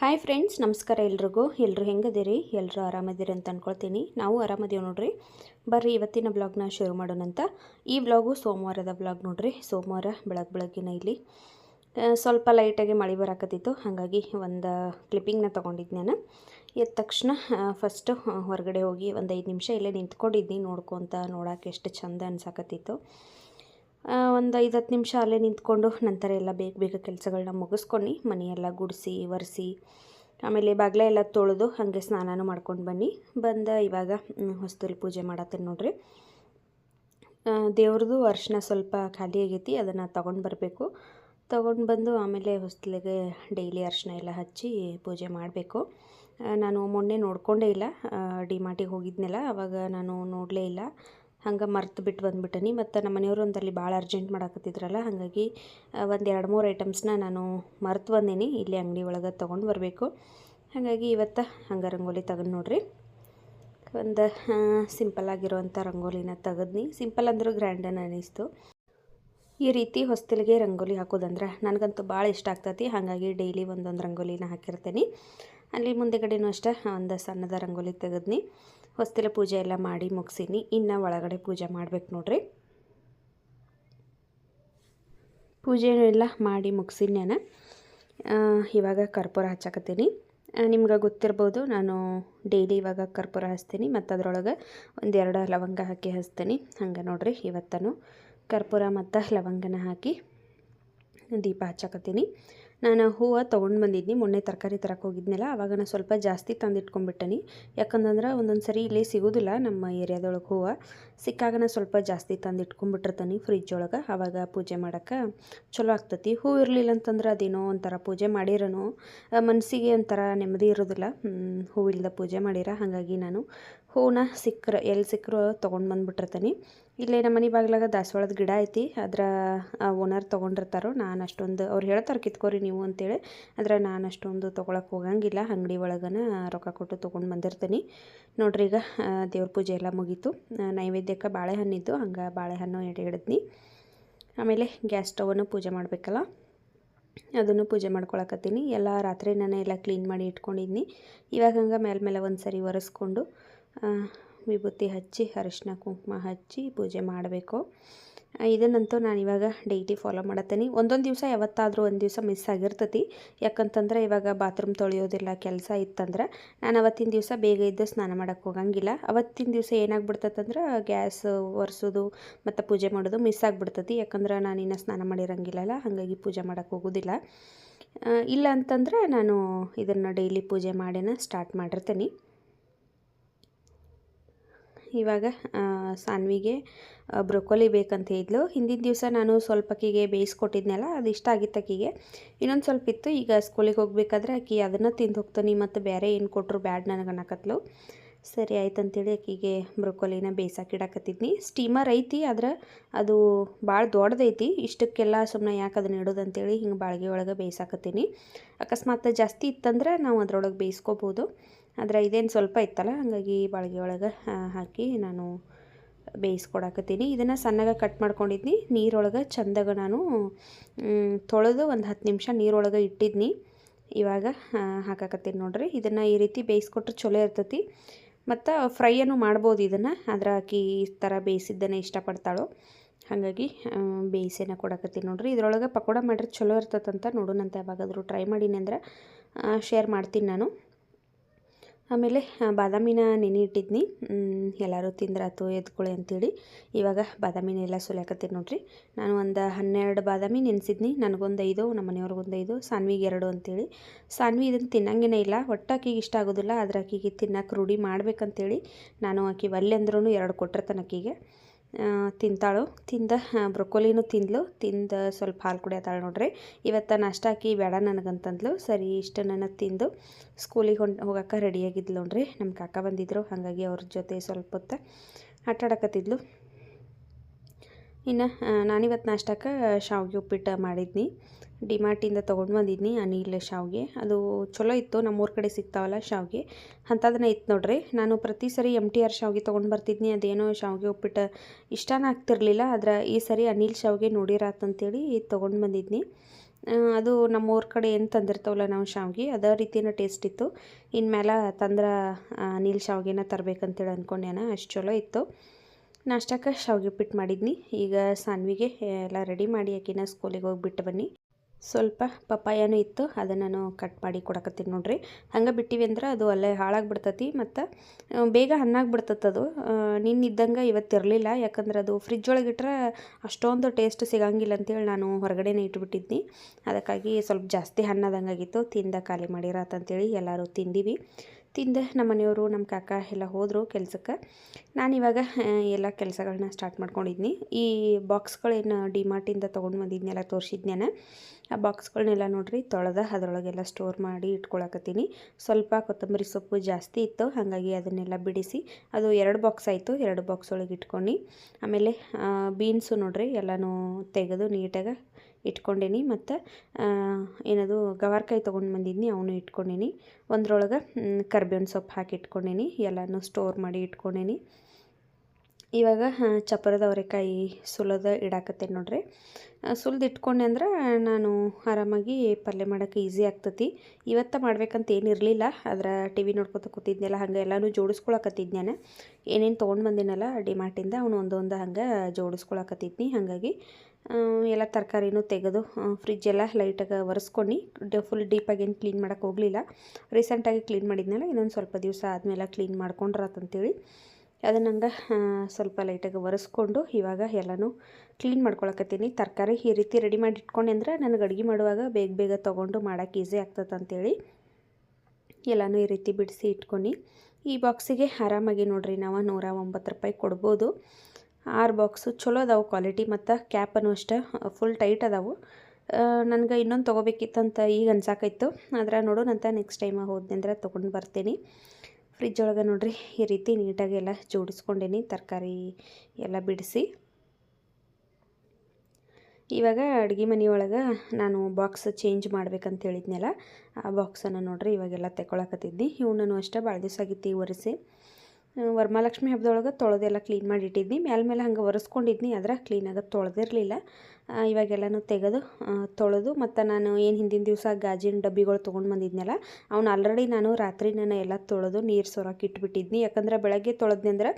Hi friends ನಮಸ್ಕಾರ ಎಲ್ರಿಗೂ. ಎಲ್ಲರೂ ಹೆಂಗದಿರಿ? ಎಲ್ಲರೂ ಆರಾಮದಿರಿ ಅಂತ ಅಂದ್ಕೊಳ್ತೀನಿ ನಾವು ಆರಾಮದೀವಿ ನೋಡ್ರಿ. ಬರ್ರಿ ಇವತ್ತಿನ ಬ್ಲಾಗ್ನ ಶುರು ಮಾಡೋಣಂತ ಈ ಬ್ಲಾಗು ಸೋಮವಾರದ ಬ್ಲಾಗ್ ನೋಡ್ರಿ. ಸೋಮವಾರ ಬೆಳಗ್ಗೆ ಬೆಳಗ್ಗಿನ ಇಲ್ಲಿ. ಸ್ವಲ್ಪ ಲೈಟಾಗಿ ಮಳೆ ಬರಾಕತ್ತಿತ್ತು. ಹಾಗಾಗಿ ಒಂದು ಕ್ಲಿಪ್ಪಿಂಗ್ನ ತೊಗೊಂಡಿದ್ದು ನಾನು. ಎದ್ದ ತಕ್ಷಣ ಫಸ್ಟು ಹೊರಗಡೆ ಹೋಗಿ ಒಂದು ಐದು ನಿಮಿಷ ಇಲ್ಲೇ ನಿಂತ್ಕೊಂಡಿದ್ದೀನಿ ನೋಡ್ಕೊತ ನೋಡೋಕೆ ಎಷ್ಟು ಚಂದ ಅನ್ಸಾಕತ್ತಿತ್ತು. ಒಂದು ಐದು ಹತ್ತು ನಿಮಿಷ ಅಲ್ಲೇ ನಿಂತ್ಕೊಂಡು ನಂತರ ಎಲ್ಲ ಬೇಗ ಬೇಗ ಕೆಲಸಗಳನ್ನ ಮುಗಿಸ್ಕೊಂಡು ಮನೆಯೆಲ್ಲ ಗುಡಿಸಿ, ಒರೆಸಿ, ಆಮೇಲೆ ಬಾಗಿಲ ಎಲ್ಲ ತೊಳೆದು ಹಾಗೆ ಸ್ನಾನನೂ ಮಾಡ್ಕೊಂಡು ಬನ್ನಿ. ಬಂದ ಇವಾಗ ಹೊಸದಲ್ಲಿ ಪೂಜೆ ಮಾಡತ್ತೇನೆ ನೋಡ್ರಿ. ದೇವ್ರದ್ದು ಅರ್ಶಿನ ಸ್ವಲ್ಪ ಖಾಲಿ ಆಗೈತಿ, ಅದನ್ನು ತೊಗೊಂಡು ಬರಬೇಕು. ತೊಗೊಂಡು ಬಂದು ಆಮೇಲೆ ಹೊಸ್ತಲಿಗೆ ಡೈಲಿ ಅರ್ಶಿನ ಎಲ್ಲ ಹಚ್ಚಿ ಪೂಜೆ ಮಾಡಬೇಕು. ನಾನು ಮೊನ್ನೆ ನೋಡ್ಕೊಂಡೇ ಇಲ್ಲ. ಡಿ ಮಾರ್ಟಿಗೆ ಹೋಗಿದ್ನಲ್ಲ, ಅವಾಗ ನಾನು ನೋಡಲೇ ಇಲ್ಲ. ಹಂಗೆ ಮರ್ತು ಬಿಟ್ಟು ಬಂದ್ಬಿಟ್ಟನಿ. ಮತ್ತು ನಮ್ಮ ಮನೆಯವರು ಒಂದಲ್ಲಿ ಭಾಳ ಅರ್ಜೆಂಟ್ ಮಾಡಾಕತ್ತಿದ್ರಲ್ಲ, ಹಾಗಾಗಿ ಒಂದು ಎರಡು ಮೂರು ಐಟಮ್ಸ್ನ ನಾನು ಮರ್ತು ಬಂದೀನಿ. ಇಲ್ಲಿ ಅಂಗಡಿ ಒಳಗೆ ತೊಗೊಂಡು ಬರಬೇಕು. ಹಾಗಾಗಿ ಇವತ್ತು ಹಂಗೆ ರಂಗೋಲಿ ತೆಗೆದು ನೋಡ್ರಿ. ಒಂದು ಸಿಂಪಲ್ ಆಗಿರುವಂಥ ರಂಗೋಲಿನ ತೆಗೆದ್ನಿ. ಸಿಂಪಲ್ ಅಂದರೂ ಗ್ರ್ಯಾಂಡನ್ ಅನ್ನಿಸ್ತು ಈ ರೀತಿ ಹೊಸ್ತಿಲಿಗೆ ರಂಗೋಲಿ ಹಾಕೋದಂದ್ರೆ ನನಗಂತೂ ಭಾಳ ಇಷ್ಟ ಆಗ್ತೈತಿ. ಹಾಗಾಗಿ ಡೈಲಿ ಒಂದೊಂದು ರಂಗೋಲಿನ ಹಾಕಿರ್ತೀನಿ. ಅಲ್ಲಿ ಮುಂದೆಗಡೆನೂ ಅಷ್ಟೇ ಒಂದು ಸಣ್ಣದ ರಂಗೋಲಿ ತೆಗೆದ್ನಿ. ಹೊಸ್ತಿಲ ಪೂಜೆ ಎಲ್ಲ ಮಾಡಿ ಮುಗಿಸೀನಿ. ಇನ್ನು ಒಳಗಡೆ ಪೂಜೆ ಮಾಡ್ಬೇಕು ನೋಡ್ರಿ. ಪೂಜೆನೂ ಎಲ್ಲ ಮಾಡಿ ಮುಗಿಸೀನಿ ನಾನು. ಇವಾಗ ಕರ್ಪೂರ ಹಚ್ಚಾಕತ್ತೀನಿ. ನಿಮ್ಗೆ ಗೊತ್ತಿರ್ಬೋದು, ನಾನು ಡೈಲಿ ಇವಾಗ ಕರ್ಪೂರ ಹಚ್ತೀನಿ. ಮತ್ತು ಅದರೊಳಗೆ ಒಂದೆರಡು ಲವಂಗ ಹಾಕಿ ಹಚ್ತೀನಿ. ಹಂಗೆ ನೋಡ್ರಿ, ಇವತ್ತನು ಕರ್ಪೂರ ಮತ್ತು ಲವಂಗನ ಹಾಕಿ ದೀಪ ಹಚ್ಚಾಕತ್ತೀನಿ. ನಾನು ಹೂವು ತೊಗೊಂಡು ಬಂದಿದ್ನಿ, ಮೊನ್ನೆ ತರಕಾರಿ ತರಕ್ಕೆ ಹೋಗಿದ್ನಲ್ಲ ಆವಾಗ ನಾನು ಸ್ವಲ್ಪ ಜಾಸ್ತಿ ತಂದಿಟ್ಕೊಂಡ್ಬಿಟ್ಟನಿ. ಯಾಕಂತಂದ್ರೆ ಒಂದೊಂದು ಸರಿ ಇಲ್ಲಿ ಸಿಗೋದಿಲ್ಲ ನಮ್ಮ ಏರಿಯಾದೊಳಗೆ ಹೂವು. ಸಿಕ್ಕಾಗ ನಾನು ಸ್ವಲ್ಪ ಜಾಸ್ತಿ ತಂದಿಟ್ಕೊಂಡ್ಬಿಟ್ಟಿರ್ತೀನಿ ಫ್ರಿಜ್ ಒಳಗೆ ಆವಾಗ ಪೂಜೆ ಮಾಡೋಕ್ಕೆ ಚಲೋ ಆಗ್ತತಿ. ಹೂವು ಇರಲಿಲ್ಲ ಅಂತಂದ್ರೆ ಅದೇನೋ ಒಂಥರ ಪೂಜೆ ಮಾಡಿರೋನು. ಮನಸ್ಸಿಗೆ ಒಂಥರ ನೆಮ್ಮದಿ ಇರೋದಿಲ್ಲ. ಹೂವಿಲ್ಲದ ಪೂಜೆ ಮಾಡಿರ, ಹಾಗಾಗಿ ನಾನು ಹೂವನ್ನ ಸಿಕ್ಕರು ಎಲ್ಲಿ ಸಿಕ್ಕರು ತೊಗೊಂಡು ಬಂದುಬಿಟ್ಟಿರ್ತೀನಿ. ಇಲ್ಲೇ ನಮ್ಮ ಮನೆ ಬಾಗಿಲಾಗ ದಾಸವಾಳದ ಗಿಡ ಐತಿ. ಅದರ ಓನರ್ ತೊಗೊಂಡಿರ್ತಾರೋ, ನಾನು ಅಷ್ಟೊಂದು, ಅವ್ರು ಹೇಳ್ತಾರೆ, ಕಿತ್ಕೋರಿ ನೀವು ಅಂತೇಳಿ. ಆದರೆ ನಾನು ಅಷ್ಟೊಂದು ತೊಗೊಳಕ್ಕೆ ಹೋಗಂಗಿಲ್ಲ. ಅಂಗಡಿ ಒಳಗನ ರೊಕ್ಕ ಕೊಟ್ಟು ತೊಗೊಂಡು ಬಂದಿರ್ತೀನಿ. ನೋಡ್ರಿ ಈಗ ದೇವ್ರ ಪೂಜೆ ಎಲ್ಲ ಮುಗೀತು. ನೈವೇದ್ಯಕ್ಕೆ ನೈವೇದ್ಯಕ್ಕೆ ಬಾಳೆಹಣ್ಣಿದ್ದು ಹಂಗೆ ಬಾಳೆಹಣ್ಣು ಎಡೆ ಹಿಡಿದ್ನಿ. ಆಮೇಲೆ ಗ್ಯಾಸ್ ಸ್ಟವನ್ನು ಪೂಜೆ ಮಾಡಬೇಕಲ್ಲ? ಅದನ್ನು ಪೂಜೆ ಮಾಡ್ಕೊಳಕತ್ತೀನಿ. ಎಲ್ಲ ರಾತ್ರಿ ನಾನು ಎಲ್ಲ ಕ್ಲೀನ್ ಮಾಡಿ ಇಟ್ಕೊಂಡಿದ್ನಿ. ಇವಾಗ ಹಂಗೆ ಮೇಲೆ ಮೇಲೆ ಒಂದು ಸರಿ ಒರೆಸ್ಕೊಂಡು ವಿಭೂತಿ ಹಚ್ಚಿ, ಅರಿಶಿನ ಕುಂಕುಮ ಹಚ್ಚಿ ಪೂಜೆ ಮಾಡಬೇಕು. ಇದನ್ನಂತೂ ನಾನು ಇವಾಗ ಡೈಲಿ ಫಾಲೋ ಮಾಡತ್ತೀನಿ. ಒಂದೊಂದು ದಿವಸ ಯಾವತ್ತಾದರೂ ಒಂದು ದಿವಸ ಮಿಸ್ ಆಗಿರ್ತತಿ. ಯಾಕಂತಂದ್ರೆ ಇವಾಗ ಬಾತ್ರೂಮ್ ತೊಳೆಯೋದಿಲ್ಲ, ಕೆಲಸ ಇತ್ತಂದ್ರೆ ನಾನು ಅವತ್ತಿನ ದಿವಸ ಬೇಗ ಇದ್ದು ಸ್ನಾನ ಮಾಡೋಕ್ಕೆ ಹೋಗಂಗಿಲ್ಲ. ಅವತ್ತಿನ ದಿವಸ ಏನಾಗ್ಬಿಡ್ತತಂದ್ರೆ ಗ್ಯಾಸ್ ಒರೆಸೋದು ಮತ್ತು ಪೂಜೆ ಮಾಡೋದು ಮಿಸ್ ಆಗಿಬಿಡ್ತತಿ. ಯಾಕಂದ್ರೆ ನಾನು ಇನ್ನೂ ಸ್ನಾನ ಮಾಡಿರಂಗಿಲ್ಲಲ್ಲ ಹಾಗಾಗಿ ಪೂಜೆ ಮಾಡೋಕ್ಕೆ ಹೋಗೋದಿಲ್ಲ. ಇಲ್ಲ ಅಂತಂದ್ರೆ ನಾನು ಇದನ್ನು ಡೈಲಿ ಪೂಜೆ ಮಾಡಿನ ಸ್ಟಾರ್ಟ್ ಮಾಡಿರ್ತೀನಿ. ಇವಾಗ ಸಾನ್ವಿಗೆ ಬ್ರೊಕೊಲಿ ಬೇಕಂತ ಇದ್ಲು. ಹಿಂದಿನ ದಿವಸ ನಾನು ಸ್ವಲ್ಪ ಆಕಿಗೆ ಬೇಯಿಸ್ಕೊಟ್ಟಿದ್ನಲ್ಲ ಅದು ಇಷ್ಟ ಆಗಿತ್ತು ಅಕ್ಕಿಗೆ. ಇನ್ನೊಂದು ಸ್ವಲ್ಪ ಇತ್ತು, ಈಗ ಸ್ಕೂಲಿಗೆ ಹೋಗ್ಬೇಕಾದ್ರೆ ಅಕ್ಕಿ ಅದನ್ನು ತಿಂದು ಹೋಗ್ತಾನೆ, ಮತ್ತು ಬೇರೆ ಏನು ಕೊಟ್ಟರು ಬ್ಯಾಡ್ ನನಗೆ ಅನ್ನಕತ್ಲು ಸರಿ ಆಯ್ತು ಅಂತೇಳಿ ಆಕಿಗೆ ಬ್ರೊಕೊಲಿನ ಬೇಯಿಸಾಕಿಡಾಕತ್ತಿದ್ನಿ. ಸ್ಟೀಮರ್ ಐತಿ, ಆದ್ರೆ ಅದು ಭಾಳ ದೊಡ್ಡದೈತಿ. ಇಷ್ಟಕ್ಕೆಲ್ಲ ಸುಮ್ಮನೆ ಯಾಕೆ ಅದನ್ನ ಇಡೋದು ಅಂತೇಳಿ ಹಿಂಗೆ ಬಾಳ್ಗೆ ಒಳಗೆ ಬೇಯಿಸಾಕತ್ತೀನಿ. ಅಕಸ್ಮಾತ್ ಜಾಸ್ತಿ ಇತ್ತಂದ್ರೆ ನಾವು ಅದರೊಳಗೆ ಬೇಯಿಸ್ಕೋಬೋದು. ಆದರೆ ಇದೇನು ಸ್ವಲ್ಪ ಇತ್ತಲ್ಲ, ಹಾಗಾಗಿ ಬಾಳ್ಗೆ ಒಳಗೆ ಹಾಕಿ ನಾನು ಬೇಯಿಸ್ಕೊಡಾಕತ್ತೀನಿ. ಇದನ್ನು ಸಣ್ಣಗೆ ಕಟ್ ಮಾಡ್ಕೊಂಡಿದ್ನಿ. ನೀರೊಳಗೆ ಚಂದಾಗ ನಾನು ತೊಳೆದು ಒಂದು ಹತ್ತು ನಿಮಿಷ ನೀರೊಳಗೆ ಇಟ್ಟಿದ್ನಿ. ಇವಾಗ ಹಾಕಾಕತ್ತೀನಿ ನೋಡ್ರಿ. ಇದನ್ನು ಈ ರೀತಿ ಬೇಯಿಸ್ಕೊಟ್ರೆ ಚಲೋ ಇರ್ತೈತಿ. ಮತ್ತು ಫ್ರೈಯನ್ನು ಮಾಡ್ಬೋದು ಇದನ್ನು. ಆದ್ರೆ ಹಾಕಿ ಈ ಥರ ಬೇಯಿಸಿದ್ದನ್ನೇ ಇಷ್ಟಪಡ್ತಾಳೋ. ಹಾಗಾಗಿ ಬೇಯಿಸೇನ ಕೊಡಕತ್ತೀನಿ ನೋಡ್ರಿ. ಇದರೊಳಗೆ ಪಕೋಡ ಮಾಡಿದ್ರೆ ಚಲೋ ಇರ್ತದಂತ ನೋಡೋಣಂತ ಯಾವಾಗಾದರೂ ಟ್ರೈ ಮಾಡೀನಿ ಅಂದ್ರೆ ಶೇರ್ ಮಾಡ್ತೀನಿ ನಾನು. ಆಮೇಲೆ ಬಾದಾಮಿನ ನೆನೆ ಇಟ್ಟಿದ್ನಿ. ಎಲ್ಲರೂ ತಿಂದ್ರಾತು ಎದ್ಕೊಳ್ಳಿ ಅಂತೇಳಿ. ಇವಾಗ ಬಾದಾಮಿನ ಎಲ್ಲ ಸುಲಿಯಾಕತ್ತೀನಿ ನೋಡಿರಿ. ನಾನು ಒಂದು ಹನ್ನೆರಡು ಬಾದಾಮಿ ನೆನೆಸಿದ್ನಿ. ನನಗೊಂದು ಐದು, ನಮ್ಮ ಮನೆಯವ್ರಿಗೊಂದು ಐದು, ಸಾನ್ವಿಗೆ ಎರಡು ಅಂತೇಳಿ. ಸಾನ್ವಿ ಇದನ್ನು ತಿನ್ನಂಗೇನೇ ಇಲ್ಲ. ಒಟ್ಟು ಆಕಿಗೆ ಇಷ್ಟ ಆಗೋದಿಲ್ಲ. ಆದ್ರೆ ಆಕಿಗೆ ತಿನ್ನಕ್ಕೆ ರೂಢಿ ಮಾಡ್ಬೇಕಂತೇಳಿ ನಾನು ಆಕಿ ಒಲ್ಲೆ ಅಂದ್ರೂ ಎರಡು ಕೊಟ್ಟಿರ್ತಾನೆ ಆಕಿಗೆ ತಿಂತಾಳು. ತಿಂದ ಬ್ರೊಕೊಲಿನೂ ತಿಂದ್ಲು. ತಿಂದ ಸ್ವಲ್ಪ ಹಾಲು ಕುಡಿಯತ್ತಾಳೆ ನೋಡ್ರಿ. ಇವತ್ತು ನಾಷ್ಟ ಹಾಕಿ ಬೇಡ ನನಗಂತಂದ್ಲು. ಸರಿ ಇಷ್ಟು ನನಗೆ ತಿಂದು ಸ್ಕೂಲಿಗೆ ಹೊಂಟ್, ಹೋಗಕ್ಕೆ ರೆಡಿಯಾಗಿದ್ಲು ನೋಡ್ರಿ. ನಮ್ಮ ಕಾಕ ಬಂದಿದ್ದರು ಹಾಗಾಗಿ ಅವ್ರ ಜೊತೆ ಸ್ವಲ್ಪ ಹೊತ್ತು ಆಟ ಆಡಕತ್ತಿದ್ಲು ಇನ್ನು ನಾನಿವತ್ತು ನಾಷ್ಟಕ್ಕೆ ಶಾವಿಗೆ ಉಪ್ಪಿಟ್ಟು ಮಾಡಿದ್ನಿ. ಡಿಮಾರ್ಟಿಂದ ತೊಗೊಂಡು ಬಂದಿದ್ನಿ ಅನಿಲ್ ಶಾವಿಗೆ. ಅದು ಚಲೋ ಇತ್ತು, ನಮ್ಮೂರ ಕಡೆ ಸಿಗ್ತಾವಲ್ಲ ಶಾವಿಗೆ. ಅಂಥದನ್ನ ಇತ್ತು ನೋಡ್ರಿ. ನಾನು ಪ್ರತಿ ಸರಿ ಎಂ ಟಿ ಆರ್ ಶಾವಿಗೆ ತೊಗೊಂಡು ಬರ್ತಿದ್ನಿ. ಅದೇನೋ ಶಾವಿಗೆ ಉಪ್ಪಿಟ್ಟು ಇಷ್ಟನೇ ಆಗ್ತಿರ್ಲಿಲ್ಲ. ಆದ್ರೆ ಈ ಸರಿ ಅನಿಲ್ ಶಾವಿಗೆ ನೋಡಿರಾತಂತೇಳಿ ತೊಗೊಂಡು ಬಂದಿದ್ನಿ. ಅದು ನಮ್ಮ ಊರ ಕಡೆ ಏನು ತಂದಿರ್ತಾವಲ್ಲ ನಾವು ಶಾವಿಗೆ, ಅದೇ ರೀತಿನ ಟೇಸ್ಟ್ ಇತ್ತು. ಇನ್ಮೇಲೆ ತಂದ್ರೆ ಅನಿಲ್ ಶಾವಿಗೆನ ತರಬೇಕಂತೇಳಿ ಅಂದ್ಕೊಂಡೇನ ಅಷ್ಟು ಚಲೋ ಇತ್ತು. ನಾಷ್ಟಕ್ಕೆ ಶಾವಿಗೆ ಉಪ್ಪಿಟ್ಟು ಮಾಡಿದ್ನಿ. ಈಗ ಸಾನ್ವಿಗೆ ಎಲ್ಲ ರೆಡಿ ಮಾಡಿ ಆಕಿನ ಸ್ಕೂಲಿಗೆ ಹೋಗಿಬಿಟ್ಟು ಬನ್ನಿ. ಸ್ವಲ್ಪ ಪಪ್ಪಾಯನೂ ಇತ್ತು, ಅದನ್ನು ನಾನು ಕಟ್ ಮಾಡಿ ಕೊಡಕತ್ತೀನಿ ನೋಡಿರಿ. ಹಂಗೆ ಬಿಟ್ಟಿವಿ ಅಂದ್ರೆ ಅದು ಅಲ್ಲೇ ಹಾಳಾಗ್ಬಿಡ್ತತಿ ಮತ್ತು ಬೇಗ ಹಣ್ಣಾಗ್ಬಿಡ್ತತ್ತದು ನಿನ್ನಿದ್ದಂಗೆ ಇವತ್ತು ಇರಲಿಲ್ಲ, ಯಾಕಂದ್ರೆ ಅದು ಫ್ರಿಜ್ ಒಳಗೆ ಇಟ್ರೆ ಅಷ್ಟೊಂದು ಟೇಸ್ಟ್ ಸಿಗಂಗಿಲ್ಲ ಅಂತೇಳಿ ನಾನು ಹೊರಗಡೆನೇ ಇಟ್ಬಿಟ್ಟಿದ್ನಿ. ಅದಕ್ಕಾಗಿ ಸ್ವಲ್ಪ ಜಾಸ್ತಿ ಹಣ್ಣಾದಂಗಾಗಿತ್ತು ತಿಂದ ಖಾಲಿ ಮಾಡಿರತ್ತಂತೇಳಿ ಎಲ್ಲರೂ ತಿಂದೀವಿ. ತಿಂದು ನಮ್ಮ ಮನೆಯವರು, ನಮ್ಮ ಕಾಕ ಎಲ್ಲ ಹೋದರು ಕೆಲಸಕ್ಕೆ. ನಾನಿವಾಗ ಎಲ್ಲ ಕೆಲಸಗಳನ್ನ ಸ್ಟಾರ್ಟ್ ಮಾಡ್ಕೊಂಡಿದ್ನಿ. ಈ ಬಾಕ್ಸ್ಗಳೇನು ಡಿಮಾರ್ಟಿಂದ ತೊಗೊಂಡು ಬಂದಿದ್ನೆಲ್ಲ ತೋರಿಸಿದ್ನೇನ. ಆ ಬಾಕ್ಸ್ಗಳನ್ನೆಲ್ಲ ನೋಡ್ರಿ, ತೊಳೆದ ಅದರೊಳಗೆಲ್ಲ ಸ್ಟೋರ್ ಮಾಡಿ ಇಟ್ಕೊಳಕತ್ತೀನಿ. ಸ್ವಲ್ಪ ಕೊತ್ತಂಬರಿ ಸೊಪ್ಪು ಜಾಸ್ತಿ ಇತ್ತು, ಹಾಗಾಗಿ ಅದನ್ನೆಲ್ಲ ಬಿಡಿಸಿ, ಅದು ಎರಡು ಬಾಕ್ಸ್ ಆಯಿತು, ಎರಡು ಬಾಕ್ಸ್ ಒಳಗೆ ಇಟ್ಕೊಂಡು. ಆಮೇಲೆ ಬೀನ್ಸು ನೋಡ್ರಿ, ಎಲ್ಲನೂ ತೆಗೆದು ನೀಟಾಗಿ ಇಟ್ಕೊಂಡೀನಿ ಮತ್ತು ಏನದು ಗವಾರ್ಕಾಯಿ ತೊಗೊಂಡು ಬಂದಿದ್ನಿ, ಅವನು ಇಟ್ಕೊಂಡೇನಿ. ಒಂದ್ರೊಳಗೆ ಕರ್ಬೇವಿನ ಸೊಪ್ಪು ಹಾಕಿ ಇಟ್ಕೊಂಡೇನಿ, ಎಲ್ಲನೂ ಸ್ಟೋರ್ ಮಾಡಿ ಇಟ್ಕೊಂಡೇನಿ. ಇವಾಗ ಚಪ್ಪರದ ಅವರೆಕಾಯಿ ಸುಲದ ಇಡಾಕತ್ತೆ ನೋಡ್ರಿ. ಸುಲ್ದು ಇಟ್ಕೊಂಡೆ ಅಂದ್ರೆ ನಾನು ಆರಾಮಾಗಿ ಪಲ್ಯ ಮಾಡೋಕ್ಕೆ ಈಸಿ ಆಗ್ತತಿ. ಇವತ್ತು ಮಾಡ್ಬೇಕಂತ ಏನಿರಲಿಲ್ಲ ಅದರ ಟಿ ವಿ ನೋಡ್ಕೊತ ಕೂತಿದ್ನಲ್ಲ, ಹಂಗೆ ಎಲ್ಲನೂ ಜೋಡಿಸ್ಕೊಳಕತ್ತಿದ್ನ್ಯಾನ. ಏನೇನು ತೊಗೊಂಡು ಬಂದಿನಲ್ಲ ಡಿಮಾರ್ಟಿಂದ ಅವನು ಒಂದೊಂದು ಹಂಗೆ ಜೋಡಿಸ್ಕೊಳಕತ್ತಿದ್ನಿ. ಹಾಗಾಗಿ ಎಲ್ಲ ತರಕಾರಿನೂ ತೆಗೆದು ಫ್ರಿಜ್ ಎಲ್ಲ ಲೈಟಾಗಿ ಒರೆಸ್ಕೊಂಡು, ಡ ಫುಲ್ ಡೀಪಾಗಿ ಏನು ಕ್ಲೀನ್ ಮಾಡೋಕ್ಕೆ ಹೋಗಲಿಲ್ಲ. ರೀಸೆಂಟಾಗಿ ಕ್ಲೀನ್ ಮಾಡಿದ್ನಲ್ಲ, ಇನ್ನೊಂದು ಸ್ವಲ್ಪ ದಿವಸ ಆದಮೇಲೆ ಕ್ಲೀನ್ ಮಾಡ್ಕೊಂಡ್ರಾತಂತೇಳಿ ಅದನ್ನು ಹಂಗೆ ಸ್ವಲ್ಪ ಲೈಟಾಗಿ ಒರೆಸ್ಕೊಂಡು, ಇವಾಗ ಎಲ್ಲನೂ ಕ್ಲೀನ್ ಮಾಡ್ಕೊಳಕತ್ತೀನಿ. ತರಕಾರಿ ಈ ರೀತಿ ರೆಡಿ ಮಾಡಿ ಇಟ್ಕೊಂಡೆ ಅಂದ್ರೆ ನನಗೆ ಅಡುಗೆ ಮಾಡುವಾಗ ಬೇಗ ಬೇಗ ತೊಗೊಂಡು ಮಾಡೋಕ್ಕೆ ಈಸಿ ಆಗ್ತದೆ ಅಂತೇಳಿ. ಎಲ್ಲನೂ ಈ ರೀತಿ ಬಿಡಿಸಿ ಇಟ್ಕೊಂಡು. ಈ ಬಾಕ್ಸಿಗೆ ಆರಾಮಾಗಿ ನೋಡ್ರಿ, ನಾವು ನೂರ ಒಂಬತ್ತು ರೂಪಾಯಿ ಕೊಡ್ಬೋದು. ಆರು ಬಾಕ್ಸು ಚಲೋ ಅದಾವೆ ಕ್ವಾಲಿಟಿ ಮತ್ತು ಕ್ಯಾಪನ್ನು ಅಷ್ಟೇ ಫುಲ್ ಟೈಟ್ ಅದಾವು. ನನಗೆ ಇನ್ನೊಂದು ತೊಗೋಬೇಕಿತ್ತಂತ ಈಗ ಅನ್ಸಾಕೈತು ಆದ್ರೆ ನೋಡೋಣಂತ ನೆಕ್ಸ್ಟ್ ಟೈಮ್ ಹೋದ್ನಂದ್ರೆ ತೊಗೊಂಡು ಬರ್ತೀನಿ. ಫ್ರಿಜ್ ಒಳಗೆ ನೋಡ್ರಿ, ಈ ರೀತಿ ನೀಟಾಗಿ ಎಲ್ಲ ಜೋಡಿಸ್ಕೊಂಡೇನಿ, ತರಕಾರಿ ಎಲ್ಲ ಬಿಡಿಸಿ. ಇವಾಗ ಅಡುಗೆ ಮನೆಯೊಳಗೆ ನಾನು ಬಾಕ್ಸ್ ಚೇಂಜ್ ಮಾಡ್ಬೇಕಂತ ಹೇಳಿದ್ನಲ್ಲ, ಆ ಬಾಕ್ಸನ್ನು ನೋಡಿರಿ ಇವಾಗೆಲ್ಲ ತೆಗೊಳಕತ್ತಿದ್ನಿ ಇವನನ್ನು ಅಷ್ಟೇ ಭಾಳ ದಿವಸ ಆಗಿತ್ತು ಈಗ ಒರೆಸಿ. ವರಮಹಾಲಕ್ಷ್ಮಿ ಹಬ್ಬದೊಳಗೆ ತೊಳೆದೆಲ್ಲ ಕ್ಲೀನ್ ಮಾಡಿ ಇಟ್ಟಿದ್ನಿ. ಮ್ಯಾಲ ಮೇಲೆ ಹಂಗೆ ಒರೆಸ್ಕೊಂಡಿದ್ನಿ. ಆದ್ರೆ ಕ್ಲೀನಾಗಿ ತೊಳೆದಿರಲಿಲ್ಲ. ಇವಾಗೆಲ್ಲನೂ ತೆಗೆದು ತೊಳೆದು, ಮತ್ತು ನಾನು ಏನು ಹಿಂದಿನ ದಿವಸ ಗಾಜಿನ ಡಬ್ಬಿಗಳು ತೊಗೊಂಡು ಬಂದಿದ್ನಲ್ಲ, ಅವ್ನು ಆಲ್ರೆಡಿ ನಾನು ರಾತ್ರಿ ನಾನು ಎಲ್ಲ ತೊಳೆದು ನೀರು ಸೋರಕ್ಕೆ ಇಟ್ಬಿಟ್ಟಿದ್ನಿ. ಯಾಕಂದ್ರೆ ಬೆಳಗ್ಗೆ ತೊಳೆದ್ನಿ ಅಂದ್ರೆ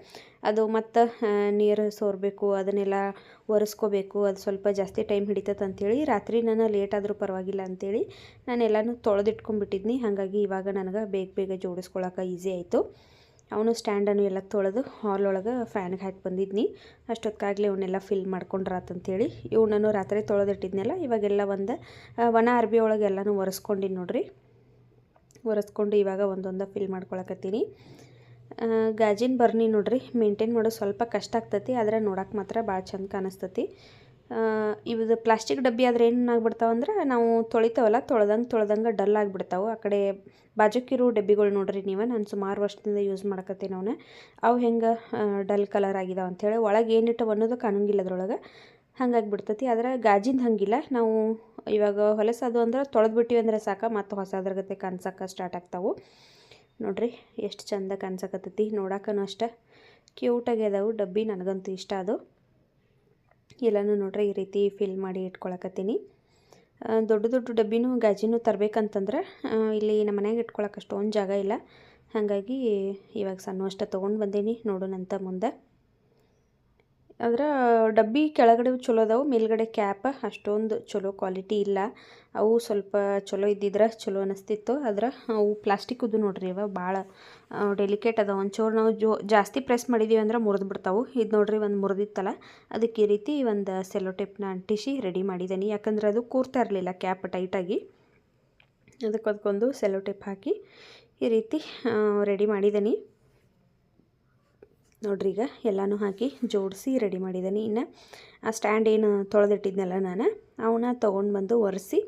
ಅದು ಮತ್ತು ನೀರು ಸೋರಬೇಕು, ಅದನ್ನೆಲ್ಲ ಒರೆಸ್ಕೋಬೇಕು, ಅದು ಸ್ವಲ್ಪ ಜಾಸ್ತಿ ಟೈಮ್ ಹಿಡಿತೈತೆ ಅಂತೇಳಿ ರಾತ್ರಿ ನಾನು ಲೇಟ್ ಆದರೂ ಪರವಾಗಿಲ್ಲ ಅಂತೇಳಿ ನಾನು ಎಲ್ಲನೂ ತೊಳೆದಿಟ್ಕೊಂಡ್ಬಿಟ್ಟಿದ್ನಿ. ಹಾಗಾಗಿ ಇವಾಗ ನನಗೆ ಬೇಗ ಬೇಗ ಜೋಡಿಸ್ಕೊಳಕ್ಕೆ ಈಸಿ ಆಯಿತು. ಅವನು ಸ್ಟ್ಯಾಂಡನ್ನು ಎಲ್ಲ ತೊಳೆದು ಹಾಲ್ ಒಳಗೆ ಫ್ಯಾನ್ಗೆ ಹಾಕಿ ಬಂದಿದ್ನಿ. ಅಷ್ಟೊತ್ತಾಗಲೇ ಅವನ್ನೆಲ್ಲ ಫಿಲ್ ಮಾಡ್ಕೊಂಡ್ರಾತಂತೇಳಿ ಇವನನ್ನು ರಾತ್ರಿ ತೊಳೆದಿಟ್ಟಿದ್ನೆಲ್ಲ, ಇವಾಗೆಲ್ಲ ಒಂದು ಒಣ ಅರ್ಬಿ ಒಳಗೆ ಎಲ್ಲನೂ ಒರೆಸ್ಕೊಂಡಿನಿ ನೋಡ್ರಿ. ಒರೆಸ್ಕೊಂಡು ಇವಾಗ ಒಂದೊಂದು ಫಿಲ್ ಮಾಡ್ಕೊಳಕತ್ತೀನಿ. ಗಾಜಿನ ಬರ್ನಿ ನೋಡ್ರಿ ಮೇಂಟೈನ್ ಮಾಡೋದು ಸ್ವಲ್ಪ ಕಷ್ಟ ಆಗ್ತತಿ, ಆದರೆ ನೋಡೋಕೆ ಮಾತ್ರ ಭಾಳ ಚಂದ ಕಾಣಿಸ್ತತಿ. ಇವ್ದು ಪ್ಲಾಸ್ಟಿಕ್ ಡಬ್ಬಿ ಆದ್ರೆ ಏನಾಗ್ಬಿಡ್ತಾವೆ ಅಂದ್ರೆ ನಾವು ತೊಳಿತಾವಲ್ಲ, ತೊಳ್ದಂಗೆ ತೊಳ್ದಂಗೆ ಡಲ್ ಆಗಿಬಿಡ್ತಾವೆ. ಆ ಕಡೆ ಬಾಜಕ್ಕಿರೋ ಡಬ್ಬಿಗಳು ನೋಡ್ರಿ ನೀವು, ನಾನು ಸುಮಾರು ವರ್ಷದಿಂದ ಯೂಸ್ ಮಾಡಕತ್ತೀನಿ ಅವನ್ನ ಅವು ಹೆಂಗೆ ಡಲ್ ಕಲರ್ ಆಗಿದಾವೆ ಅಂಥೇಳಿ ಒಳಗೆ ಏನಿಟ್ಟು ಅನ್ನೋದು ಕಾಣಂಗಿಲ್ಲ ಅದ್ರೊಳಗೆ. ಹಂಗಾಗಿ ಬಿಡ್ತತಿ ಆದ್ರೆ ಗಾಜಿಂದ ಹಂಗಿಲ್ಲ. ನಾವು ಇವಾಗ ಹೊಲಸದು ಅಂದ್ರೆ ತೊಳೆದ್ಬಿಟ್ಟಿವಿ ಅಂದ್ರೆ ಸಾಕ, ಮತ್ತು ಹೊಸದ್ರ ಗತೆ ಕಾಣ್ಸಕ್ಕೆ ಸ್ಟಾರ್ಟ್ ಆಗ್ತಾವೆ. ನೋಡ್ರಿ ಎಷ್ಟು ಚಂದ ಕಾಣ್ಸಕತ್ತೈತಿ, ನೋಡಾಕನು ಅಷ್ಟೇ ಕ್ಯೂಟಾಗಿ ಅದಾವು. ಡಬ್ಬಿ ನನಗಂತೂ ಇಷ್ಟ ಅದು. ಎಲ್ಲನೂ ನೋಡ್ರಿ ಈ ರೀತಿ ಫಿಲ್ ಮಾಡಿ ಇಟ್ಕೊಳಕತ್ತೀನಿ. ದೊಡ್ಡ ದೊಡ್ಡ ಡಬ್ಬಿನೂ ಗಾಜಿನೂ ತರಬೇಕಂತಂದ್ರೆ ಇಲ್ಲಿ ನಮ್ಮ ಮನ್ಯಾಗ ಇಟ್ಕೊಳಕ್ಕೆ ಅಷ್ಟೊಂದು ಜಾಗ ಇಲ್ಲ. ಹಾಗಾಗಿ ಇವಾಗ ಸಣ್ಣ ಅಷ್ಟೇ ತೊಗೊಂಡು ಬಂದೀನಿ ನೋಡೋಣಂತ ಮುಂದೆ. ಆದ್ರೆ ಡಬ್ಬಿ ಕೆಳಗಡೆ ಚಲೋ ಅದಾವು, ಮೇಲ್ಗಡೆ ಕ್ಯಾಪ್, ಅಷ್ಟೊಂದು ಚಲೋ ಕ್ವಾಲಿಟಿ ಇಲ್ಲ. ಅವು ಸ್ವಲ್ಪ ಚಲೋ ಇದ್ದಿದ್ರೆ ಚಲೋ ಅನಿಸ್ತಿತ್ತು. ಆದ್ರೆ ಅವು ಪ್ಲಾಸ್ಟಿಕ್ದು ನೋಡ್ರಿ ಇವ ಭಾಳ ಡೆಲಿಕೇಟ್ ಅದಾವ. ಒಂಚೂರು ನಾವು ಜೋ, ಜಾಸ್ತಿ ಪ್ರೆಸ್ ಮಾಡಿದ್ದೀವಿ ಅಂದ್ರೆ ಮುರಿದು ಬಿಡ್ತಾವು. ಇದು ನೋಡ್ರಿ ಒಂದು ಮುರಿದಿತ್ತಲ್ಲ, ಅದಕ್ಕೆ ಈ ರೀತಿ ಒಂದು ಸೆಲೋ ಟೇಪ್ನ ಅಂಟಿಸಿ ರೆಡಿ ಮಾಡಿದ್ದೀನಿ ಯಾಕಂದ್ರೆ ಅದು ಕೂರ್ತಾ ಇರಲಿಲ್ಲ ಕ್ಯಾಪ್ ಟೈಟಾಗಿ ಅದಕ್ಕೆ ಅದಕ್ಕೊಂದು ಸೆಲೋ ಟೇಪ್ ಹಾಕಿ ಈ ರೀತಿ ರೆಡಿ ಮಾಡಿದ್ದೀನಿ ನೋಡ್ರಿ ಈಗ ಎಲ್ಲನೂ ಹಾಕಿ ಜೋಡಿಸಿ ರೆಡಿ ಮಾಡಿದ್ದೀನಿ. ಇನ್ನು ಆ ಸ್ಟ್ಯಾಂಡ್ ಏನು ತೊಳೆದಿಟ್ಟಿದ್ನಲ್ಲ ನಾನು ಅವನ್ನ ತೊಗೊಂಡು ಬಂದು ಒರೆಸಿ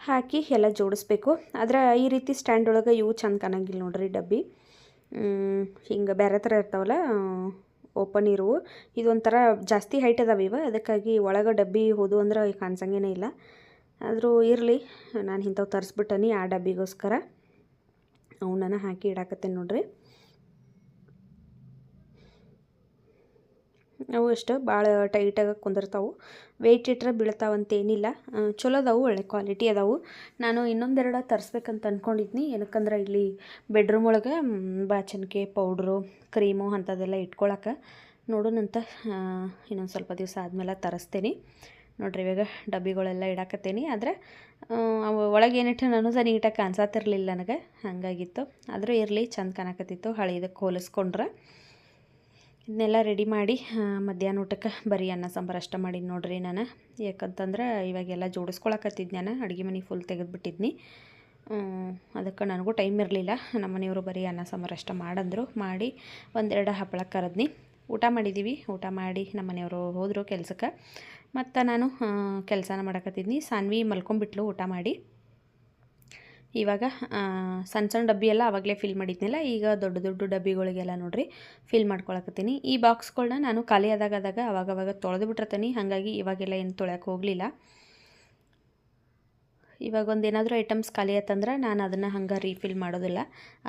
ಹಾಕಿ ಎಲ್ಲ ಜೋಡಿಸ್ಬೇಕು. ಆದರೆ ಈ ರೀತಿ ಸ್ಟ್ಯಾಂಡ್ ಒಳಗೆ ಇವು ಚಂದ ಕಾಣಂಗಿಲ್ಲ ನೋಡ್ರಿ ಡಬ್ಬಿ. ಹಿಂಗೆ ಬೇರೆ ಥರ ಇರ್ತಾವಲ್ಲ ಓಪನ್ ಇರುವು. ಇದೊಂಥರ ಜಾಸ್ತಿ ಹೈಟ್ ಅದಾವ ಇವ, ಅದಕ್ಕಾಗಿ ಒಳಗೆ ಡಬ್ಬಿ ಹೋದು ಅಂದ್ರೆ ಕಾಣಿಸಂಗೇನೇ ಇಲ್ಲ. ಆದರೂ ಇರಲಿ, ನಾನು ಇಂಥವು ತರಿಸ್ಬಿಟ್ಟನಿ ಆ ಡಬ್ಬಿಗೋಸ್ಕರ. ಅವನ್ನ ಹಾಕಿ ಇಡಾಕತ್ತೇನೆ ನೋಡ್ರಿ. ಅವು ಅಷ್ಟು, ಭಾಳ ಟೈಟಾಗಿ ಕುಂದಿರ್ತಾವೆ. ವೆಯ್ಟ್ ಇಟ್ಟರೆ ಬೀಳ್ತಾವಂತೇನಿಲ್ಲ ಚಲೋ ಅದಾವು, ಒಳ್ಳೆ ಕ್ವಾಲಿಟಿ ಅದಾವು. ನಾನು ಇನ್ನೊಂದೆರಡು ತರಿಸ್ಬೇಕಂತ ಅಂದ್ಕೊಂಡಿದ್ನಿ ಏನಕ್ಕಂದ್ರೆ ಇಲ್ಲಿ ಬೆಡ್ರೂಮ್ ಒಳಗೆ ಬಾಚನಿಕೆ ಪೌಡ್ರು ಕ್ರೀಮು ಅಂಥದ್ದೆಲ್ಲ ಇಟ್ಕೊಳಕ್ಕೆ ನೋಡೋಣಂತ ಇನ್ನೊಂದು ಸ್ವಲ್ಪ ದಿವಸ ಆದಮೇಲೆ ತರಿಸ್ತೀನಿ. ನೋಡ್ರಿ, ಇವಾಗ ಡಬ್ಬಿಗಳೆಲ್ಲ ಇಡಾಕತ್ತೀನಿ. ಆದರೆ ಒಳಗೆ ಏನಿಟ್ಟು ನಾನು ಸಹ ನೀಟಾಗಿ ಕಾಣಿಸತ್ತಿರಲಿಲ್ಲ ನನಗೆ. ಹಾಗಾಗಿತ್ತು. ಆದರೂ ಇರಲಿ, ಚಂದ ಕಾಣಕತ್ತಿತ್ತು. ಹಳೆಯದಕ್ಕೆ ಹೋಲಿಸ್ಕೊಂಡ್ರೆ. ಇದನ್ನೆಲ್ಲ ರೆಡಿ ಮಾಡಿ ಮಧ್ಯಾಹ್ನ ಊಟಕ್ಕೆ ಬರೀ ಅನ್ನ, ಸಾಂಬಾರು ಅಷ್ಟ ಮಾಡಿದ್ದು ನೋಡ್ರಿ ನಾನು. ಯಾಕಂತಂದ್ರೆ ಇವಾಗೆಲ್ಲ ಜೋಡಿಸ್ಕೊಳಕತ್ತಿದ್ದು ನಾನು, ಅಡುಗೆ ಮನೆ ಫುಲ್ ತೆಗೆದುಬಿಟ್ಟಿದ್ನಿ. ಅದಕ್ಕೆ ನನಗೂ ಟೈಮ್ ಇರಲಿಲ್ಲ. ನಮ್ಮ ಮನೆಯವರು ಬರೀ ಅನ್ನ, ಸಾಂಬಾರು ಅಷ್ಟ ಮಾಡಿದ್ರು, ಮಾಡಿ ಒಂದೆರಡು ಹಪ್ಪಳ ಕರೆದ್ನಿ. ಊಟ ಮಾಡಿದ್ದೀವಿ ಊಟ ಮಾಡಿ ನಮ್ಮ ಮನೆಯವರು ಹೋದರು ಕೆಲಸಕ್ಕೆ. ಮತ್ತು ನಾನು ಕೆಲಸನ ಮಾಡಕತ್ತಿದ್ನಿ. ಸಾನ್ವಿ ಮಲ್ಕೊಂಬಿಟ್ಲು ಊಟ ಮಾಡಿ. ಇವಾಗ ಸಣ್ಣ ಸಣ್ಣ ಡಬ್ಬಿ ಎಲ್ಲ ಆವಾಗಲೇ ಫಿಲ್ ಮಾಡಿದ್ನಲ್ಲ, ಈಗ ದೊಡ್ಡ ದೊಡ್ಡ ಡಬ್ಬಿಗಳಿಗೆಲ್ಲ ನೋಡ್ರಿ ಫಿಲ್ ಮಾಡ್ಕೊಳಕತ್ತೀನಿ. ಈ ಬಾಕ್ಸ್ಗಳನ್ನ ನಾನು ಖಾಲಿ ಆದಾಗ ಆದಾಗ ಅವಾಗವಾಗ ತೊಳೆದು ಬಿಟ್ಟಿರ್ತೀನಿ ಹಾಗಾಗಿ ಇವಾಗೆಲ್ಲ ಏನು ತೊಳೆಯೋಕೆ ಹೋಗಲಿಲ್ಲ. ಇವಾಗ ಒಂದು ಏನಾದರೂ ಐಟಮ್ಸ್ ಖಾಲಿ ಆಯ್ತಂದ್ರೆ ನಾನು ಅದನ್ನು ಹಂಗೆ ರೀಫಿಲ್ ಮಾಡೋದಿಲ್ಲ.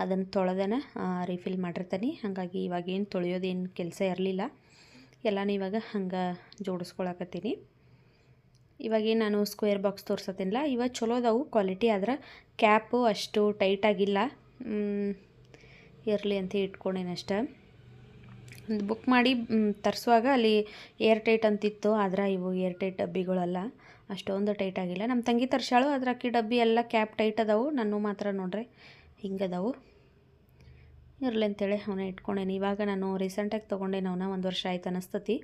ಅದನ್ನು ತೊಳೆದನ ರೀಫಿಲ್ ಮಾಡಿರ್ತೀನಿ, ಹಾಗಾಗಿ ಇವಾಗೇನು ತೊಳೆಯೋದೇನು ಕೆಲಸ ಇರಲಿಲ್ಲ. ಎಲ್ಲನೂ ಇವಾಗ ಹಂಗೆ ಜೋಡಿಸ್ಕೊಳಕತ್ತೀನಿ. ಇವಾಗೇನು ನಾನು ಸ್ಕ್ವೇರ್ ಬಾಕ್ಸ್ ತೋರ್ಸತ್ತೀನಿಲ್ಲ ಇವಾಗ ಚಲೋ ಅದಾವು ಕ್ವಾಲಿಟಿ. ಆದ್ರೆ ಕ್ಯಾಪು ಅಷ್ಟು ಟೈಟಾಗಿಲ್ಲ ಇರಲಿ ಅಂತ ಇಟ್ಕೊಂಡೇನೆ ಅಷ್ಟೇ. ಒಂದು ಬುಕ್ ಮಾಡಿ ತರಿಸುವಾಗ ಅಲ್ಲಿ ಏರ್ ಟೈಟ್ ಅಂತಿತ್ತು, ಆದ್ರೆ ಇವು ಏರ್ ಟೈಟ್ ಡಬ್ಬಿಗಳಲ್ಲ, ಅಷ್ಟೊಂದು ಟೈಟ್ ಆಗಿಲ್ಲ. ನಮ್ಮ ತಂಗಿ ತರ್ಸಾಳು ಅದ್ರ ಅಕ್ಕಿ ಡಬ್ಬಿ ಎಲ್ಲ ಕ್ಯಾಪ್ ಟೈಟ್ ಅದಾವು, ನಾನು ಮಾತ್ರ ನೋಡ್ರಿ ಹಿಂಗದಾವು ಇರಲಿ ಅಂತೇಳಿ ಅವನ್ನ ಇಟ್ಕೊಂಡೇನೆ. ಇವಾಗ ನಾನು ರೀಸೆಂಟಾಗಿ ತೊಗೊಂಡೇನು ಒಂದು ವರ್ಷ ಆಯ್ತು ಅನಿಸ್ತತಿ.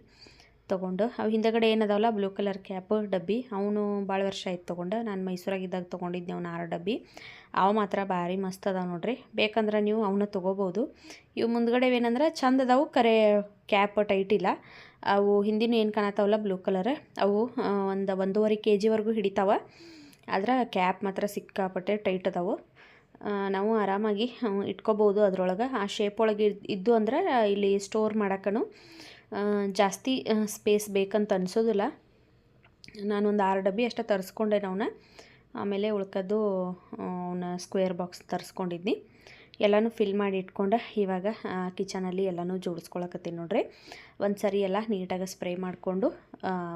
ತೊಗೊಂಡು, ಅವು ಹಿಂದಗಡೆ ಏನದಾವಲ್ಲ ಬ್ಲೂ ಕಲರ್ ಕ್ಯಾಪ್ ಡಬ್ಬಿ. ಅವನು ಭಾಳ ವರ್ಷ ಆಯ್ತು ತೊಗೊಂಡು. ನಾನು ಮೈಸೂರಾಗಿದ್ದಾಗ ತೊಗೊಂಡಿದ್ದೆ ಅವ್ನು ಆರು ಡಬ್ಬಿ. ಅವು ಮಾತ್ರ ಭಾರಿ ಮಸ್ತ್ ಅದಾವೆ ನೋಡ್ರಿ. ಬೇಕಂದ್ರೆ ನೀವು ಅವನ್ನ ತೊಗೋಬೋದು. ಇವು ಮುಂದ್ಗಡೆ ಏನಂದ್ರೆ ಚಂದ ಅದಾವು, ಕರೆ ಕ್ಯಾಪ್ ಟೈಟ್ ಇಲ್ಲ. ಅವು ಹಿಂದಿನೂ ಏನು ಕಾಣತ್ತಾವಲ್ಲ ಬ್ಲೂ ಕಲರ್ ಅವು ಒಂದು ಒಂದೂವರೆ ಕೆ ಜಿವರೆಗೂ ಹಿಡಿತಾವೆ. ಆದ್ರೆ ಕ್ಯಾಪ್ ಮಾತ್ರ ಸಿಕ್ಕಾಪಟ್ಟೆ ಟೈಟ್ ಅದಾವು. ನಾವು ಆರಾಮಾಗಿ ಇಟ್ಕೋಬೋದು ಅದರೊಳಗೆ. ಆ ಶೇಪ್ ಒಳಗೆ ಇದ್- ಇದ್ದು ಅಂದ್ರೆ ಇಲ್ಲಿ ಸ್ಟೋರ್ ಮಾಡೋಕ್ಕೂ ಜಾಸ್ತಿ ಸ್ಪೇಸ್ ಬೇಕಂತ ಅನಿಸೋದಿಲ್ಲ. ನಾನೊಂದು ಆರು ಡಬ್ಬಿ ಅಷ್ಟೇ ತರಿಸ್ಕೊಂಡೆ ಅವನ್ನ ಆಮೇಲೆ ಉಳ್ಕೋದು ಅವನ್ನ ಸ್ಕ್ವೇರ್ ಬಾಕ್ಸ್ ತರಿಸ್ಕೊಂಡಿದ್ನಿ. ಎಲ್ಲನೂ ಫಿಲ್ ಮಾಡಿ ಇಟ್ಕೊಂಡು ಇವಾಗ ಕಿಚನಲ್ಲಿ ಎಲ್ಲನೂ ಜೋಡಿಸ್ಕೊಳಕತ್ತೀನಿ ನೋಡ್ರಿ. ಒಂದು ಸರಿ ಎಲ್ಲ ನೀಟಾಗಿ ಸ್ಪ್ರೇ ಮಾಡಿಕೊಂಡು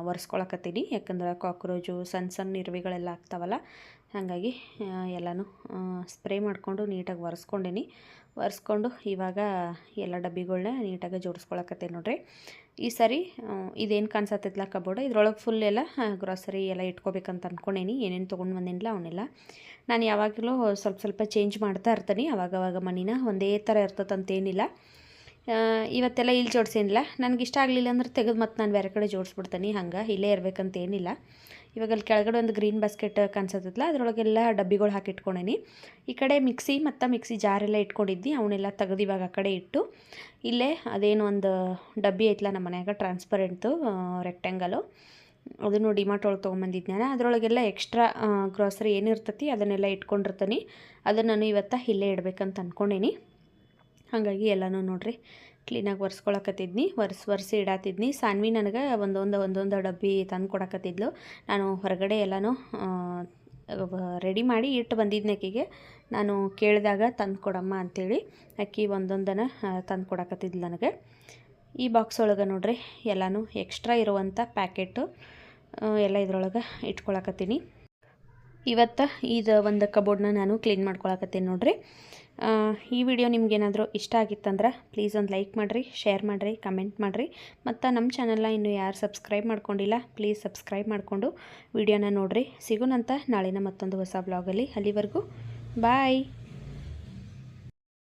ಒರೆಸ್ಕೊಳಕತ್ತೀನಿ. ಯಾಕಂದ್ರೆ ಕಾಕ್ರೋಚು ಸಣ್ಣ ಸಣ್ಣ ಇರುವೆಗಳೆಲ್ಲ ಆಗ್ತಾವಲ್ಲ ಹಾಗಾಗಿ ಎಲ್ಲನೂ ಸ್ಪ್ರೇ ಮಾಡಿಕೊಂಡು ನೀಟಾಗಿ ಒರೆಸ್ಕೊಂಡೀನಿ. ಒರೆಸ್ಕೊಂಡು ಇವಾಗ ಎಲ್ಲ ಡಬ್ಬಿಗಳನ್ನ ನೀಟಾಗಿ ಜೋಡಿಸ್ಕೊಳಕತ್ತೆ ನೋಡ್ರಿ. ಈ ಸರಿ ಇದೇನು ಕಾಣಿಸತ್ತೈತಲ್ಲ ಕಬೋರ್ಡ್? ಇದ್ರೊಳಗೆ ಫುಲ್ ಎಲ್ಲ ಗ್ರಾಸರಿ ಎಲ್ಲ ಇಟ್ಕೋಬೇಕಂತ ಅಂದ್ಕೊಂಡೇನಿ ಏನೇನು ತೊಗೊಂಡು ಬಂದಿನಿಲ್ಲ ಅವನ್ನೆಲ್ಲ ನಾನು ಯಾವಾಗಲೂ ಸ್ವಲ್ಪ ಸ್ವಲ್ಪ ಚೇಂಜ್ ಮಾಡ್ತಾ ಇರ್ತೀನಿ. ಅವಾಗವಾಗ ಮನಿನ ಒಂದೇ ಥರ ಇರ್ತದಂತೇನಿಲ್ಲ ಇವತ್ತೆಲ್ಲ ಇಲ್ಲಿ ಜೋಡಿಸೇನಿಲ್ಲ ನನಗೆ ಇಷ್ಟ ಆಗಲಿಲ್ಲ ಅಂದ್ರೆ ತೆಗೆದು ಮತ್ತೆ ನಾನು ಬೇರೆ ಕಡೆ ಜೋಡಿಸ್ಬಿಡ್ತೀನಿ. ಹಂಗೆ ಇಲ್ಲೇ ಇರಬೇಕಂತ ಏನಿಲ್ಲ ಇವಾಗ ಅಲ್ಲಿ ಕೆಳಗಡೆ ಒಂದು ಗ್ರೀನ್ ಬಾಸ್ಕೆಟ್ ಕಾಣಿಸತ್ತಲ್ಲ ಅದರೊಳಗೆಲ್ಲ ಡಬ್ಬಿಗಳು ಹಾಕಿಟ್ಕೊಂಡೇನಿ. ಈ ಕಡೆ ಮಿಕ್ಸಿ, ಮತ್ತು ಮಿಕ್ಸಿ ಜಾರೆಲ್ಲ ಇಟ್ಕೊಂಡಿದ್ದು, ಅವನ್ನೆಲ್ಲ ತೆಗೆದು ಇವಾಗ ಆ ಕಡೆ ಇಟ್ಟು, ಇಲ್ಲೇ ಅದೇನು ಒಂದು ಡಬ್ಬಿ ಐತಲ್ಲ ನಮ್ಮ ಮನ್ಯಾಗ, ಟ್ರಾನ್ಸ್ಪರೆಂಟು ರೆಕ್ಟ್ಯಾಂಗಲು. ಅದನ್ನು ಡಿಮಾರ್ಟ್ ಒಳಗೆ ತೊಗೊಂಬಂದಿದ್ದೆ ಅದರೊಳಗೆಲ್ಲ ಎಕ್ಸ್ಟ್ರಾ ಗ್ರಾಸರಿ ಏನಿರ್ತತಿ ಅದನ್ನೆಲ್ಲ ಇಟ್ಕೊಂಡಿರ್ತೀನಿ. ಅದನ್ನು ನಾನು ಇವತ್ತು ಇಲ್ಲೇ ಇಡಬೇಕಂತ ಅಂದ್ಕೊಂಡೇನಿ ಹಾಗಾಗಿ ಎಲ್ಲನೂ ನೋಡ್ರಿ. ಕ್ಲೀನಾಗಿ ಒರೆಸ್ಕೊಳಕತ್ತಿದ್ನಿ, ಒರೆಸ್, ಒರೆಸಿ ಇಡತ್ತಿದ್ನಿ ಸಾನ್ವಿ ನನಗೆ ಒಂದೊಂದು ಒಂದೊಂದು ಡಬ್ಬಿ ತಂದು ಕೊಡಕತ್ತಿದ್ಲು. ನಾನು ಹೊರಗಡೆ ಎಲ್ಲನೂ ರೆಡಿ ಮಾಡಿ ಇಟ್ಟು ಬಂದಿದ್ದೆ ಆಕಿಗೆ. ನಾನು ಕೇಳಿದಾಗ ತಂದು ಕೊಡಮ್ಮ ಅಂಥೇಳಿ ಅಕ್ಕಿ ಒಂದೊಂದನ್ನು ತಂದು ಕೊಡಕತ್ತಿದ್ಲು ನನಗೆ. ಈ ಬಾಕ್ಸ್ ಒಳಗೆ ನೋಡ್ರಿ, ಎಲ್ಲನೂ ಎಕ್ಸ್ಟ್ರಾ ಇರುವಂಥ ಪ್ಯಾಕೆಟು ಎಲ್ಲ ಇದ್ರೊಳಗೆ ಇಟ್ಕೊಳಕತ್ತೀನಿ. ಇವತ್ತು ಇದು ಒಂದು ಕಬೋರ್ಡ್ನ ನಾನು ಕ್ಲೀನ್ ಮಾಡ್ಕೊಳಕತ್ತೀನಿ ನೋಡ್ರಿ. ಈ ವಿಡಿಯೋ ನಿಮ್ಗೇನಾದರೂ ಇಷ್ಟ ಆಗಿತ್ತಂದ್ರೆ ಪ್ಲೀಸ್ ಒಂದು ಲೈಕ್ ಮಾಡಿರಿ ಶೇರ್ ಮಾಡಿರಿ ಕಮೆಂಟ್ ಮಾಡಿರಿ. ಮತ್ತು ನಮ್ಮ ಚಾನಲ್ನ ಇನ್ನೂ ಯಾರು ಸಬ್ಸ್ಕ್ರೈಬ್ ಮಾಡ್ಕೊಂಡಿಲ್ಲ ಪ್ಲೀಸ್ ಸಬ್ಸ್ಕ್ರೈಬ್ ಮಾಡಿಕೊಂಡು ವಿಡಿಯೋನ ನೋಡಿರಿ. ಸಿಗೋಣಂತ ನಾಳಿನ ಮತ್ತೊಂದು ಹೊಸ ಬ್ಲಾಗಲ್ಲಿ ಅಲ್ಲಿವರೆಗೂ. ಬಾಯ್